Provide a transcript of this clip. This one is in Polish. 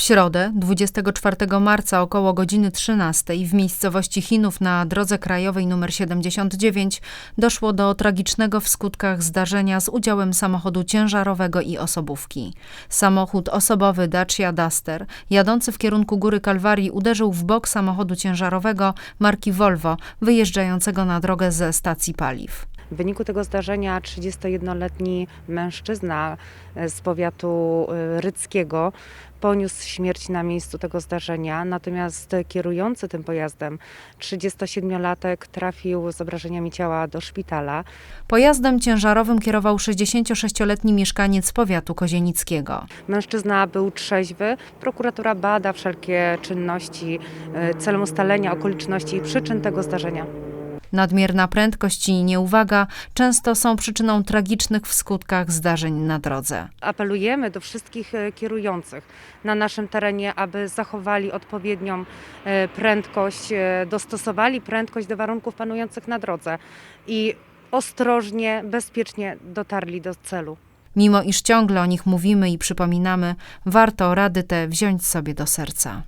W środę, 24 marca około godziny 13 w miejscowości Chinów na drodze krajowej nr 79 doszło do tragicznego w skutkach zdarzenia z udziałem samochodu ciężarowego i osobówki. Samochód osobowy Dacia Duster jadący w kierunku Góry Kalwarii uderzył w bok samochodu ciężarowego marki Volvo wyjeżdżającego na drogę ze stacji paliw. W wyniku tego zdarzenia 31-letni mężczyzna e, z powiatu e, ryckiego poniósł śmierć na miejscu tego zdarzenia, natomiast kierujący tym pojazdem 37-latek trafił z obrażeniami ciała do szpitala. Pojazdem ciężarowym kierował 66-letni mieszkaniec powiatu kozienickiego. Mężczyzna był trzeźwy. Prokuratura bada wszelkie czynności e, celem ustalenia okoliczności i przyczyn tego zdarzenia. Nadmierna prędkość i nieuwaga często są przyczyną tragicznych w skutkach zdarzeń na drodze. Apelujemy do wszystkich e, kierujących na naszym terenie, aby zachowali odpowiednią e, prędkość, e, dostosowali prędkość do warunków panujących na drodze i ostrożnie, bezpiecznie dotarli do celu. Mimo iż ciągle o nich mówimy i przypominamy, warto rady te wziąć sobie do serca.